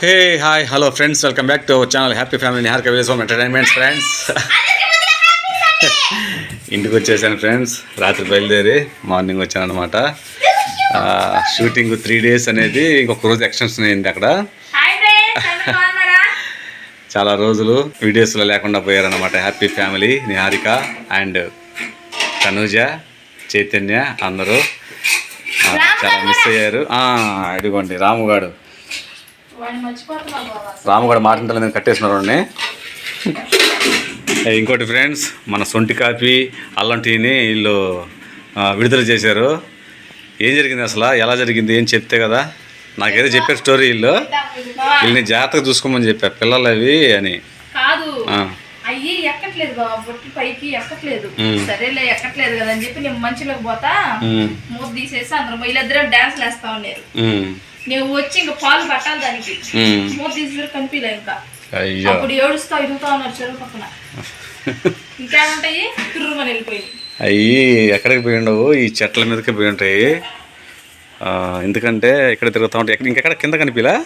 Hey hi hello friends welcome back to our channel happy family Nihar కవిస్ home entertainments friends ఇంటికి వచ్చేసాను friends రాత్రి బయలుదేరి మార్నింగ్ వచ్చాను అనమాట షూటింగ్ త్రీ డేస్ అనేది ఇంకొక రోజు ఎక్స్టెన్షన్ అయింది అక్కడ. చాలా రోజులు వీడియోస్లో లేకుండా పోయారనమాట happy family Niharika and Tanuja Chaitanya అందరూ. చాలా మిస్ అయ్యారు. ఇదిగోండి రాముగాడు బాబా రాముగాడు మాటింటలు నేను కట్టేసినారు ఇంకోటి ఫ్రెండ్స్ మన సొంటి కాఫీ అల్లం టీని వీళ్ళు విడుదల చేశారు. ఏం జరిగింది అసలు? ఎలా జరిగింది? ఏం చెప్తే కదా? నాకేదో చెప్పారు స్టోరీ వీళ్ళు. వీళ్ళని జాగ్రత్తగా చూసుకోమని చెప్పారు పిల్లలు అవి అని. కాదు. ఆ, అయ్యి ఎక్కట్లేదు బాబా బొట్టి పైకి ఎక్కట్లేదు. మ్. సరేలే ఎక్కట్లేదు కదా అని చెప్పి నేను మంచిలోకి పోతా. మూత తీసేసి అందరం వీళ్ళిద్దరం డాన్స్ వేస్తా ఉన్నారు. నేను వచ్చి ఇంకా పాలు పట్టాలి దానికి. మూత తీసేసరికి కనిపించలే ఇంకా. అయ్యో. అప్పుడు ఏడుస్తా ఎదుగుతా ఉన్నారు చెరువు పక్కన. ఇంకేముంటాయి? తిరుగుమని వెళ్ళిపోయి అవి ఎక్కడికి పోయి ఉండవు? ఈ చెట్ల మీదకి పోయి ఉంటాయి. ఎందుకంటే ఇక్కడ తిరుగుతూ ఉంటాయి ఎక్కడ ఇంకెక్కడ కింద కనిపిలా?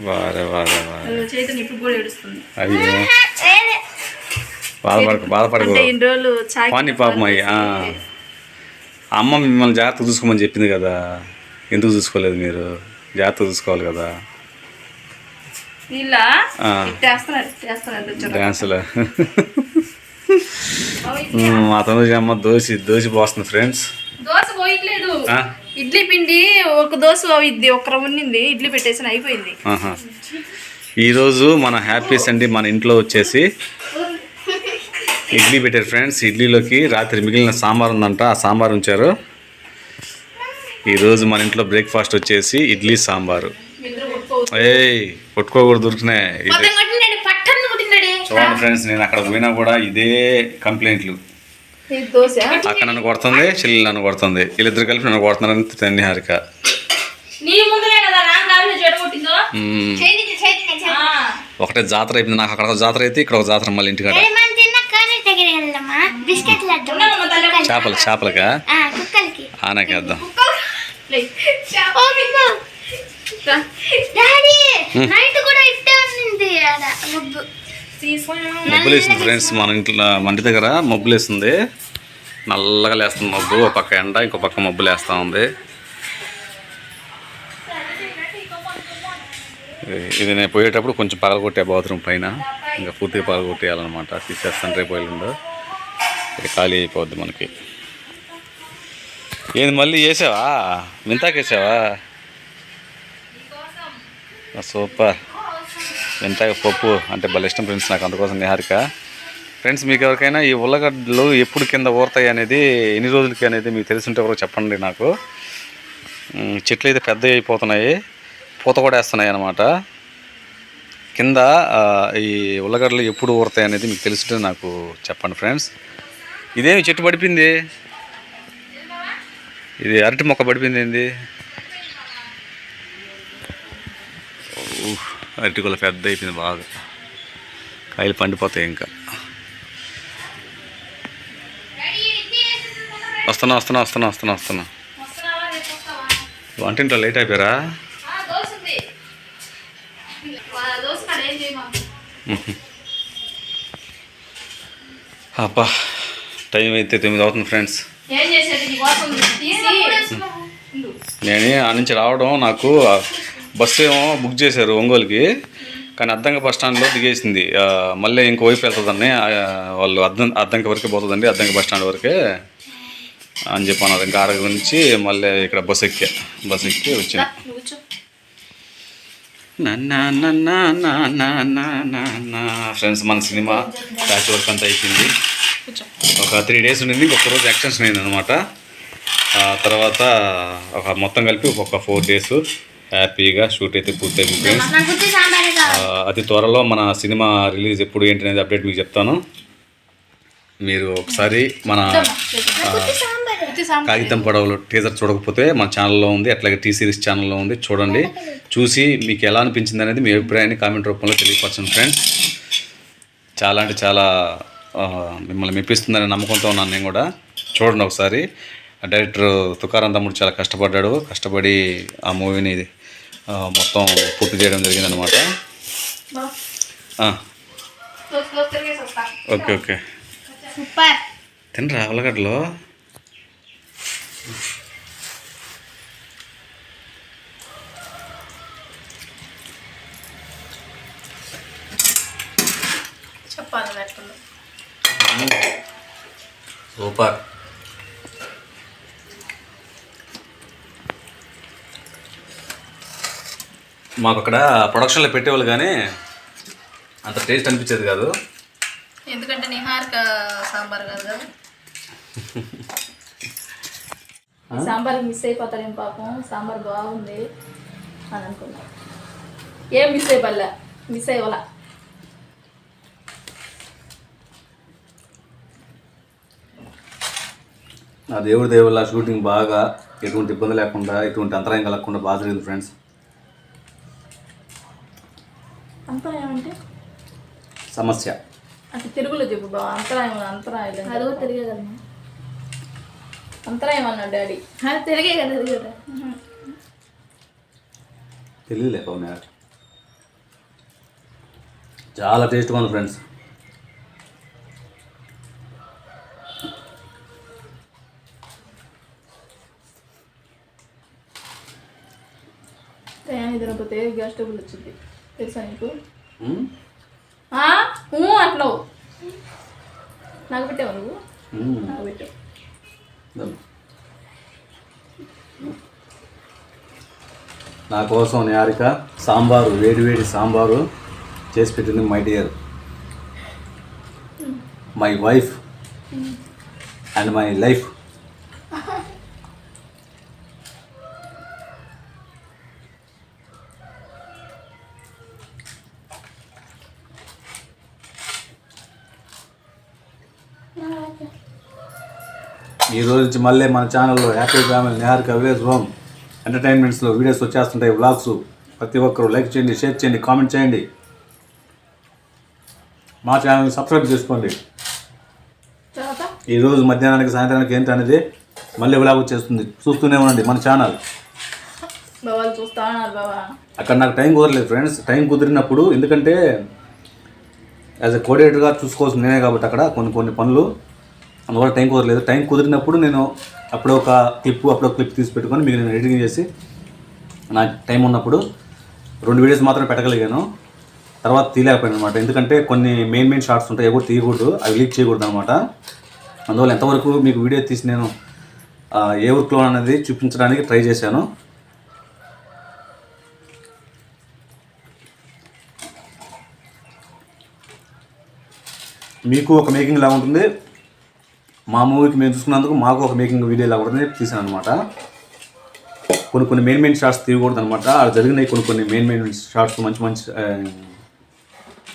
వారే వారే అయ్యో. బాధపడకు బాధపడకు. పాని పాపం అయ్యి. అమ్మ మిమ్మల్ని జాగ్రత్త చూసుకోమని చెప్పింది కదా. ఎందుకు చూసుకోలేదు మీరు? జాగ్రత్త చూసుకోవాలి కదా. డ్యాన్సులో. మా తనుజ అమ్మ దోశ దోశ పోస్తుంది ఫ్రెండ్స్. దోశ పోయట్లేదు? ఇడ్లీ పిండి ఒక దోశ ఇది ఒక ఉన్నింది ఇడ్లీ పెట్టేసి అయిపోయింది. ఈరోజు మన హ్యాపీ సండే మన ఇంట్లో వచ్చేసి ఇడ్లీ పెట్టారు ఫ్రెండ్స్. ఇడ్లీలోకి రాత్రి మిగిలిన సాంబార్ ఉందంట. ఆ సాంబార్ ఉంచారు. ఈరోజు మన ఇంట్లో బ్రేక్ఫాస్ట్ వచ్చేసి ఇడ్లీ సాంబారు. ఏయ్ కొట్టుకోకూడదు దొరికినాయి చూడండి ఫ్రెండ్స్ నేను అక్కడ పోయినా కూడా ఇదే కంప్లైంట్లు. ఇది దోశ? అక్క నన్ను కొడుతుంది చెల్లి నన్ను కొడుతుంది. వీళ్ళిద్దరు కలిపి నన్ను కొడుతున్నారని తన్ని హారిక. ఒకటే జాతర అయిపోయింది నాకు అక్కడ ఒక జాతర అయితే ఇక్కడ ఒక జాతర మళ్ళీ ఇంటికాడ. దగ్గర వెళ్దామా తల్లి. చేపలు చేపలకా? కుక్కలకి. ఆనకేద్దాం. డాడీ నైట్ కూడా ఇట్టే ఉంది ఆడ ముగ్గు. తీసుకొని మబ్బులు వేసింది ఫ్రెండ్స్ మన ఇంట్లో మన ఇంటి దగ్గర మబ్బులు వేస్తుంది నల్లగా లేస్తుంది మబ్బు. ఒక పక్క ఎండ ఇంకో పక్క మబ్బులు వేస్తూ ఉంది. ఇది- ఇది నేను పోయేటప్పుడు కొంచెం పగలగొట్టే బాత్రూమ్ పైన. ఇంకా పూర్తిగా పగలగొట్టేయాలన్నమాట తీసేస్తాను రేపు వెళ్ళిండో ఇక ఖాళీ అయిపోద్ది మనకి. ఏంది మళ్ళీ వేసావా వింతాకేసావా సూపర్. వింతాక పప్పు. అంటే భలే ఇష్టం ఫ్రెండ్స్ నాకు అందుకోసం నిహారిక. ఫ్రెండ్స్ మీకు ఎవరికైనా ఈ ఉల్లగడ్డలు ఎప్పుడు కింద ఊరతాయి అనేది ఎన్ని రోజులకి అనేది మీకు తెలిసింటే ఎవరో చెప్పండి నాకు. చెట్లు అయితే పెద్దవి అయిపోతున్నాయి. పూత కూడా వేస్తున్నాయి అన్నమాట. కింద ఈ ఉల్లగడ్డలు ఎప్పుడు ఊరుతాయి అనేది మీకు తెలుసుంటే నాకు చెప్పండి ఫ్రెండ్స్. ఇదేమి చెట్టు పడిపోయింది? ఇది అరటి మొక్క పడిపోయింది ఏంది? అరటి కొల పెద్ద అయిపోయింది బాగా. కాయలు పండిపోతాయి ఇంకా. వస్తున్నా వస్తున్నా వస్తున్నా వస్తున్నా వస్తున్నా. వంటింట్లో లేట్ అయిపోయారా ఆ, దోశ ఉంది ఆ దోశ కాడ ఏం చేయమాకు అబ్బా టైం అయితే తొమ్మిది అవుతుంది ఫ్రెండ్స్. నేను ఆ నుంచి రావడం నాకు బస్సు ఏమో బుక్ చేశారు ఒంగోలుకి కానీ అద్దంక బస్ స్టాండ్లో దిగేసింది. మళ్ళీ ఇంకో వైపు వెళ్తుందని వాళ్ళు అద్దం అద్దంక వరకే పోతుందండి అద్దంక బస్ స్టాండ్ వరకే అని చెప్పి అన్నారు. ఇంకా అరగ నుంచి మళ్ళీ ఇక్కడ బస్ ఎక్కా బస్ ఎక్కి వచ్చిన. ఫ్రెండ్స్ మన సినిమా ప్యాచ్ వర్క్ అంతా అయిపోయింది. ఒక త్రీ డేస్ ఉండింది ఇంకొక రోజు ఎక్స్టెన్షన్ అయింది అనమాట తర్వాత ఒక మొత్తం కలిపి ఒక ఫోర్ డేస్ హ్యాపీగా షూట్ అయితే పూర్తి అయిపోయింది ఫ్రెండ్స్ అతి త్వరలో మన సినిమా రిలీజ్ ఎప్పుడు ఏంటి అనేది అప్డేట్ మీకు చెప్తాను. మీరు ఒకసారి మన కాగితం పడవలు టీజర్ చూడకపోతే మన ఛానల్లో ఉంది అట్లాగే టీ సిరీస్ ఛానల్లో ఉంది చూడండి. చూసి మీకు ఎలా అనిపించింది అనేది మీ అభిప్రాయాన్ని కామెంట్ రూపంలో తెలియపరచండి ఫ్రెండ్స్ చాలా అంటే చాలా మిమ్మల్ని మెప్పిస్తుందనే నమ్మకంతో ఉన్నాను నేను కూడా. చూడండి ఒకసారి. డైరెక్టర్ తుకారాం తమ్ముడు చాలా కష్టపడ్డాడు. కష్టపడి ఆ మూవీని మొత్తం పూర్తి చేయడం జరిగిందనమాట ఓకే ఓకే. తినరా ఉల్లగడ్డలో చెప్పాలి లేకుండా సూపర్. మాకు అక్కడ ప్రొడక్షన్లో పెట్టేవాళ్ళు కానీ అంత టేస్ట్ అనిపించేది కాదు. ఎందుకంటే నిహారిక సాంబార్ కాదు కదా. సాంబార్ మిస్ అయిపోతాడేం పాపం సాంబార్ బాగుంది అని అనుకున్నా. ఏం మిస్ అయిపోలే మిస్ అయ్యవలా. నా దేవుడి దేవుళ్ళ షూటింగ్ బాగా ఎటువంటి ఇబ్బంది లేకుండా ఎటువంటి అంతరాయం కలగకుండా బాగా జరిగింది ఫ్రెండ్స్ అంతా ఏమంటే సమస్య. అంటే తెలుగులో చెప్పు బావ అంతరాయం అంతరాయం. అది కూడా అంతరాయం అన్నాడు డాడీ అది తెలిగే కదా తెలియదు తెలియలే పవన్ చాలా టేస్ట్గా ఉంది ఫ్రెండ్స్ తినకపోతే గ్యాస్ ట్రబుల్ వచ్చింది తెలుసా నీకు మ్మ్? ఆ? ఊ అంటున్నావు నాకు పెట్టావు నువ్వు. నాకు పెట్టావు. నా కోసం నిహారిక సాంబారు వేడి వేడి సాంబారు చేసి పెట్టింది my dear. My wife and my life. ఈ రోజు నుంచి మళ్ళీ మన ఛానల్లో happy family Niharika village home ఎంటర్టైన్మెంట్స్లో videos వచ్చేస్తుంటాయి వ్లాగ్స్ ప్రతి ఒక్కరు లైక్ చేయండి షేర్ చేయండి కామెంట్ చేయండి. మా ఛానల్ని సబ్స్క్రైబ్ చేసుకోండి. తర్వాత? ఈ రోజు మధ్యాహ్నానికి సాయంత్రానికి ఏంటి అనేది మళ్ళీ వ్లాగ్ వచ్చేస్తుంది. చూస్తూనే ఉండండి మన ఛానల్ అక్కడ నాకు టైం కుదరలేదు ఫ్రెండ్స్. టైం కుదిరినప్పుడు ఎందుకంటే యాజ్ ఎ కోఆర్డినేటర్గా చూసుకోవాల్సింది నేనే కాబట్టి అక్కడ కొన్ని కొన్ని పనులు. అందువల్ల టైం కుదరలేదు. టైం కుదిరినప్పుడు నేను అప్పుడే ఒక క్లిప్ అప్పుడే క్లిప్ తీసి పెట్టుకొని మీకు నేను ఎడిటింగ్ చేసి నాకు టైం ఉన్నప్పుడు రెండు వీడియోస్ మాత్రం పెట్టగలిగాను. తర్వాత తీయలేకపోయాను అనమాట ఎందుకంటే కొన్ని మెయిన్ మెయిన్ షార్ట్స్ ఉంటాయి ఎవరు తీయకూడదు. అవి లీక్ చేయకూడదు అనమాట అందువల్ల ఎంతవరకు మీకు వీడియో తీసి నేను ఏ వర్క్లో అనేది చూపించడానికి ట్రై చేశాను. మీకు ఒక మేకింగ్ ఇలా ఉంటుంది. మా మూవీకి మేము చూసుకున్నందుకు మాకు ఒక మేకింగ్ వీడియో లాగా ఉంటుంది తీసాను అనమాట కొన్ని కొన్ని మెయిన్ మెయిన్ షార్ట్స్ తీయకూడదు అనమాట అక్కడ జరిగినాయి కొన్ని కొన్ని మెయిన్ మెయిన్ షార్ట్స్ మంచి మంచి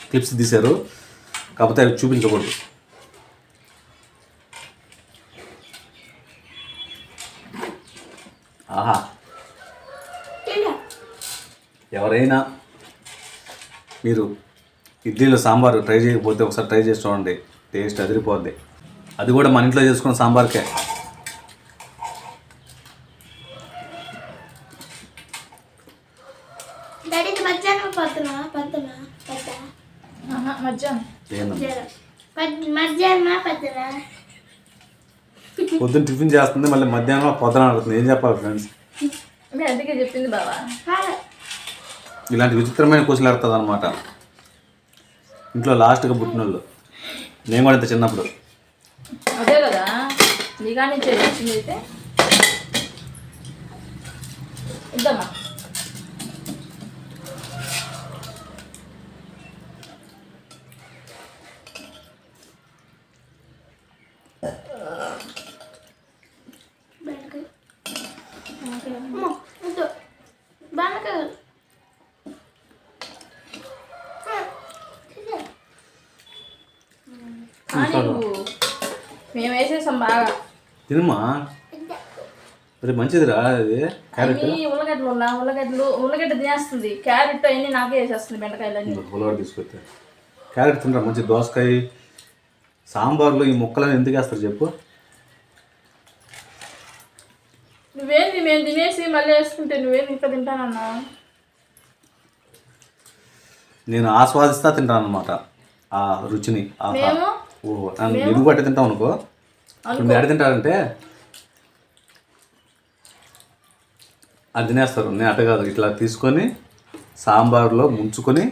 క్లిప్స్ తీశారు. కాకపోతే అవి చూపించకూడదు. ఆహా. ఎవరైనా మీరు ఇడ్లీలో సాంబార్ ట్రై చేయకపోతే ఒకసారి ట్రై చేసి చూడండి. టేస్ట్ అదిరిపోద్ది. అది కూడా మన ఇంట్లో చేసుకున్న సాంబార్కే. పొద్దున పొద్దున్న టిఫిన్ చేస్తుంది మళ్ళీ మధ్యాహ్నం పొద్దున అడుగుతుంది ఏం చెప్పాలి ఫ్రెండ్స్? అందుకే చెప్పింది బాబా. ఇలాంటి విచిత్రమైన క్వశ్చన్లు అడుగుతుంది అనమాట ఇంట్లో లాస్ట్గా పుట్టినోళ్ళు. నేను కూడా ఇంత చిన్నప్పుడు. నీకా నుంచి వచ్చింది అయితే. ఇద్దామా? మేము వేసేసాం బాగా. తినమ్మా. మరి మంచిదిరా అది క్యారెట్? ఉల్లగడ్డలు ఉన్నా ఉల్లగడ్డలు ఉల్లగడ్డ తినేస్తుంది. క్యారెట్ అన్ని నాకే వేసేస్తుంది బెండకాయలన్నీ ఉల్లగడ్డ తీసుకొస్తే. క్యారెట్ తినరా? మంచి దోసకాయ సాంబార్లో ఈ ముక్కలను ఎందుకు వేస్తారు చెప్పు. నువ్వేంది? మేము తినేసి మళ్ళీ వేసుకుంటే నువ్వేం ఇంకా తింటానన్నా? నేను ఆస్వాదిస్తా తింటాను అనమాట ఆ రుచిని ఆహా. మేము? ఓ ఎదుగు పట్టి తింటాం అనుకో. ఇప్పుడు మీరు ఎడ తింటారంటే అది తినేస్తారు. నేను అట్ట కాదు. ఇట్లా తీసుకొని సాంబార్లో ముంచుకొని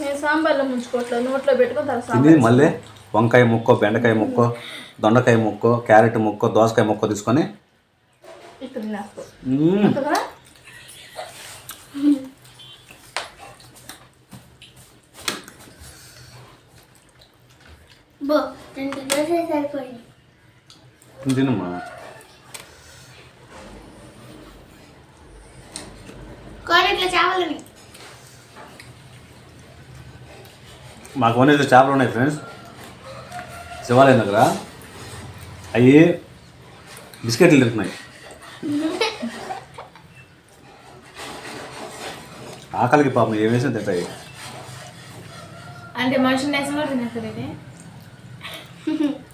నేను సాంబార్లో ముంచుకోవట్లేదు. నోట్లో పెట్టుకొని తిని మళ్ళీ వంకాయ ముక్కో బెండకాయ ముక్కో దొండకాయ ముక్కో క్యారెట్ ముక్కో దోసకాయ ముక్కో తీసుకొని రెండు దోశ సరిపోయింది తినమ్మా మాకు ఓనేది చేపలు ఉన్నాయి ఫ్రెండ్స్. శివాలయం దగ్గర అవి బిస్కెట్లు తింటున్నాయి. ఆకలికి పాపం ఏం వేసినా తింటాయి. అంటే మనుషులు తినేస్తారు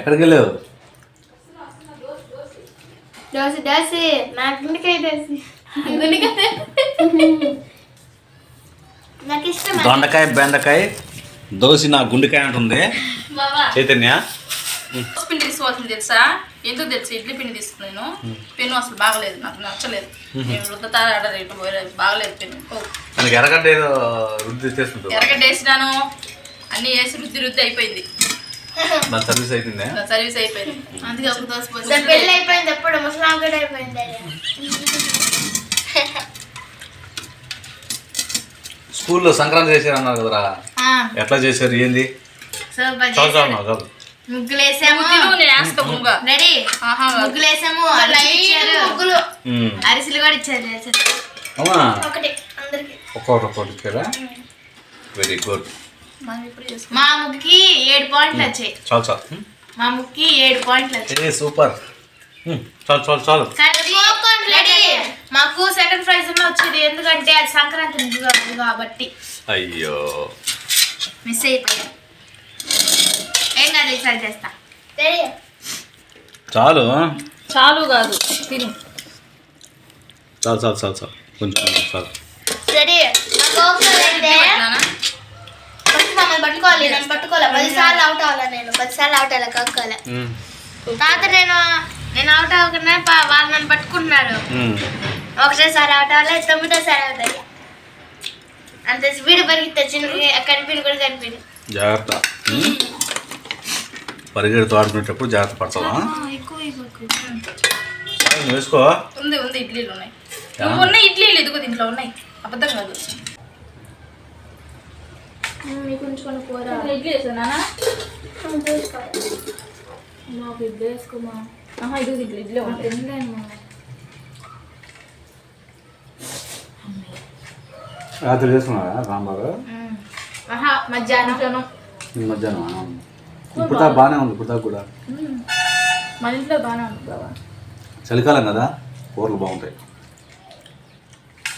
ఎక్కడికి వెళ్ళావు దోశ దోశ. నా గుండెకాయ దోశ నాకు ఇష్టం. దొండకాయ బెండకాయ దోసి నా గుండెకాయ అంటుంది. బాబా చైతన్య? పిండి తీసుకోవాల్సింది తెలుసా? ఎందుకు తెలుసు? ఇడ్లీ పిండి తీసుకున్నాను పెను అసలు బాగలేదు నాకు నచ్చలేదు. రేటు పోయలేదు బాగలేదు పెను. ఓ, మనకి ఎర్రగడ్డ ఏదో రుద్ది చేస్తుంటావు ఎరగడ్డ వేసినాను. అన్నీ వేసి రుద్ది రుద్ది అయిపోయింది. దాని సర్వీస్ అయిపోయిందే? నా సర్వీస్ అయిపోయింది. అందుకే ఒక దోశ పోసి దాని పెళ్ళి అయిపోయింది ఎప్పుడు? ముసలాం కూడా అయిపోయింది స్కూల్లో సంక్రాంతి చేశారు అన్నారు కదరా? ఎట్లా చేశారు? ఏంది. ముగ్గులు వేసాము రెడీ? ముగ్గులు. వేసాము. అరిసెలు కూడా ఇచ్చారు ఒకటి ఒక్కొక్కటి ఒక్కొక్కటి వెరీ గుడ్ మా ముగ్గుకి ఏడు పాయింట్లు వచ్చాయి. చాలు చాలు. మా ముగ్గుకి ఏడు పాయింట్లు వచ్చాయి. ఏ సూపర్. చాలు చాలు చాలు. రెడీ. మాకు సెకండ్ ప్రైజ్ వచ్చింది. ఎందుకంటే అది సంక్రాంతి ముగ్గు కాబట్టి- కాబట్టి. అయ్యో. మిస్ అయిపోయా. ఏం కాదు ఈసారి చేస్తా. చాలు. చాలు కాదు తిను. చాలు చాలు చాలు చాలు. కొంచెం చాలు. రెడీ నానా? ఫస్ట్ మమ్మల్ని పట్టుకోవాలి నేను పట్టుకోవాలి? పది సార్లు అవుట్ అవ్వాలి నేను? పది సార్లు అవుట్ అవ్వాలి? కక్కోవాలి ఉమ్, తర్వాత నేను నేను అవుట్ అవ్వకుండా పా- వాళ్ళు నన్ను పట్టుకుంటున్నారు. ఉమ్. ఒకటేసారి అవుట్ అవ్వాలి? తొమ్మిదోసారి అవుట్ అయ్యా? అంత స్పీడ్ పరిగెత్తా చిన్న కనిపిండి కూడా కనిపిండి. జాగ్రత్త. ఉమ్. పరిగెడుతూ ఆడుకునేటప్పుడు జాగ్రత్త పడతావా? వేసుకో. ఉంది ఉంది ఇడ్లీలు ఉన్నాయి. నువ్వు ఉన్నాయి ఇడ్లీలు ఇదిగో దీంట్లో ఉన్నాయి? అబద్ధం కాదు. మీకు ఉంచుకొని కూర ఇడ్లీ వేసానా మాకు ఇడ్లీ వేసుకోమా? ఆహా ఇది ఇడ్లీ ఇడ్లీ ఉంటాయి రాత్రి చేసుకున్నారా సాంబారు? ఆహా మధ్యాహ్నం మధ్యాహ్నం ఈ మధ్యాహ్నం ఇప్పుడు దాకా బాగానే ఉంది ఇప్పుడు దాకా కూడా. మన ఇంట్లో బాగానే ఉంది. బాబా చలికాలం కదా కూరలు బాగుంటాయి.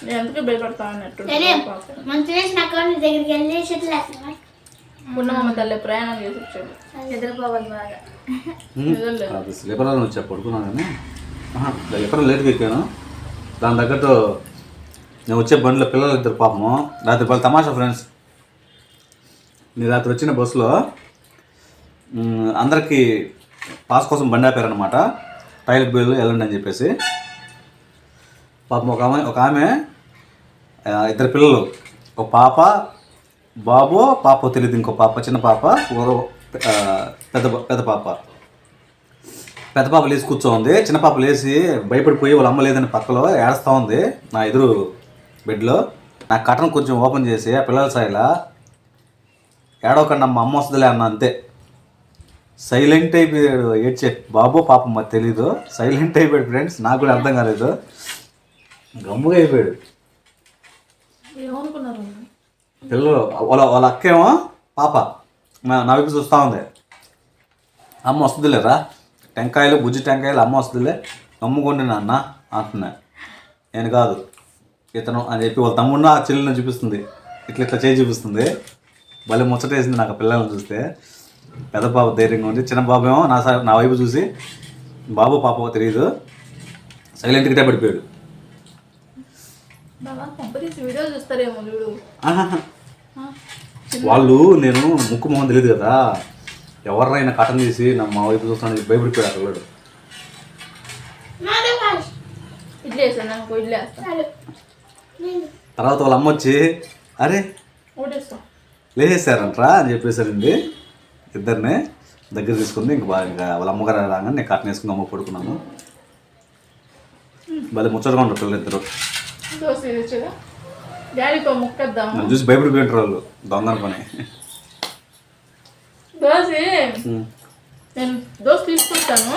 నేను ఎందుకు భయపడతా అన్నట్టు మనం తినేసి నాకు దగ్గరికి వెళ్ళి షటిల్ వేస్తున్నాం పున్నమ్మ తల్లి ప్రయాణం చేసి వచ్చాడు. నిద్రపోవాలి బాగా. అది స్లీపర్ అని వచ్చా? పడుకున్నాను కానీ. ఆహా, ఎక్కడ లేట్గా ఎక్కాను. దాని తగ్గట్టు నేను వచ్చే బండిలో పిల్లలు ఇద్దరు పాపము. రాత్రి పలు తమాషా ఫ్రెండ్స్ నేను రాత్రి వచ్చిన బస్సులో అందరికీ పాస్ కోసం బండి ఆపారనమాట టైలెట్ బిల్లు వెళ్ళండి అని చెప్పేసి. పాపం ఒక ఆమె ఒక ఆమె ఇద్దరు పిల్లలు. ఒక పాప బాబు పాప తెలియదు ఇంకో పాప చిన్న పాప ఒక పెద్ద పెద్ద పాప. పెద్ద పాప లేచి కూర్చోంది. చిన్న పాప లేచి భయపడిపోయి వాళ్ళ అమ్మ లేదని పక్కలో ఏడుస్తూ ఉంది నా ఎదురు బెడ్లో. నా కటన్ కొంచెం ఓపెన్ చేసి ఆ పిల్లల సాయిలా ఏడవకండి అమ్మ అమ్మ వస్తుందిలే అన్న అంతే. సైలెంట్ అయిపోయాడు ఏడ్చే బాబు పాపం మాకు తెలీదు. సైలెంట్ అయిపోయాడు ఫ్రెండ్స్ నాకు కూడా అర్థం కాలేదు. గమ్ముగా అయిపోయాడు. ఏమనుకున్నారు? పిల్లలు వాళ్ళ వాళ్ళ అక్కేమో పాప నా వైపు చూస్తూ ఉంది. అమ్మ వస్తుందిలేరా టెంకాయలు బుజ్జి టెంకాయలు అమ్మ వస్తుందిలే. నమ్ముకోండి నాన్న అంటున్నా. నేను కాదు. ఇతను అని చెప్పి వాళ్ళ తమ్ముడిని ఆ చెల్లెని చూపిస్తుంది. ఇట్లా ఇట్లా చేయి చూపిస్తుంది. భలే ముచ్చటేసింది నాకు పిల్లల్ని చూస్తే. పెద్ద బాబు ధైర్యంగా ఉంది. చిన్న బాబు ఏమో నా నా వైపు చూసి బాబు పాప తెలియదు. సైలెంట్గా పడిపోయాడు. వీడియో చూస్తారేమో చూడు. వాళ్ళు నేను ముక్కు మొహం తెలియదు కదా. ఎవరినైనా కటన్ తీసి నా మా వైపు చూస్తాను ఇడ్లీ వేస్తా తర్వాత వాళ్ళ అమ్మ వచ్చి అరే లేచేసారంట్రా అని చెప్పేసారండి ఇద్దరిని దగ్గర తీసుకుంది ఇంకా బాగా ఇంకా వాళ్ళ అమ్మగారు రాగానే నేను కట్టన్ వేసుకుని అమ్మ పడుకున్నాను. భలే ముచ్చటగా ఉంటారు దోశ తెచ్చుగా డాడీతో ముక్కద్దాము. నన్ను చూసి భయపడిపోయింటారు వాళ్ళు దొంగ అనుకొని దోశ ఉమ్. నేను దోశ తీసుకుంటాను.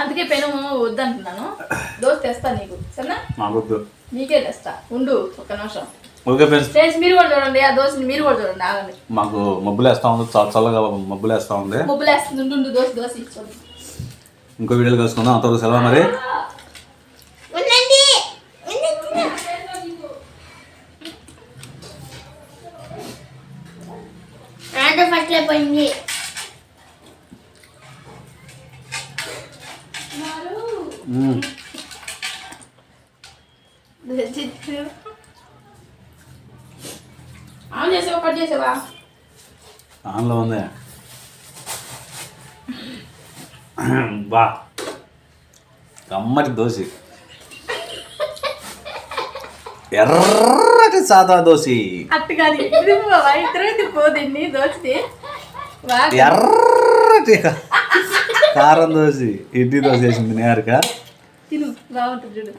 అందుకే పెను వద్దంటున్నాను. దోశ తెస్తా నీకు సరేనా? మాకొద్దు. నీకే తెస్తా. ఉండు ఒక నిమిషం. Okay friends. ఫ్రెండ్స్ మీరు కూడా చూడండి ఆ దోశని మీరు కూడా చూడండి ఆగండి. మాకు మబ్బులు వేస్తూ ఉంది చాలా చల్లగా మబ్బులు వేస్తూ ఉంది. ముబ్బులు వేస్తుంది ఉండు, ఉండు దోశ దోశ ఇచ్చుకోండి. ఇంకో వీడియోలు కలుసుకుందాం. అంతవరకు సెలవు మరి ఉండండి అంటే ఫస్ట్ అయిపోయింది. ఆన్ చేసావా కట్ చేసావా? ఆన్లో ఉంది. బా. కమ్మటి దోశ. ఎర్రటి సాదా దోశ. అట్టు కాదు ఇది ఇద్దరు పోదండి బాగా ఎర్రటి కారం దోశ ఇడ్లీ దోశ వేసింది నేరుగా తిను బాగుంటుంది చూడు.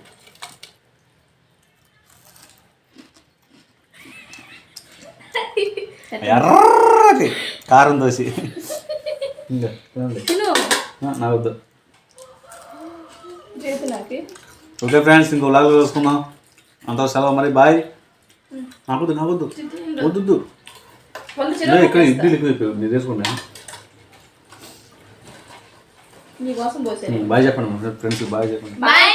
ఎర్రటి కారం దోశ. నా వద్దు నాకు ఓకే ఫ్రెండ్స్ ఇంకో లాగా చూసుకుందాం అంత సెలవు మరి బాయ్. నాకొద్దు వద్దు వంద ఇదే చిన్న ఇక్కడ ఇడ్లీలు ఎక్కువ మీరు వేసుకున్నా నీ కోసం పోసాను బాయ్ చెప్పండి ఫ్రెండ్స్ బాయ్ చెప్పండి. బాయ్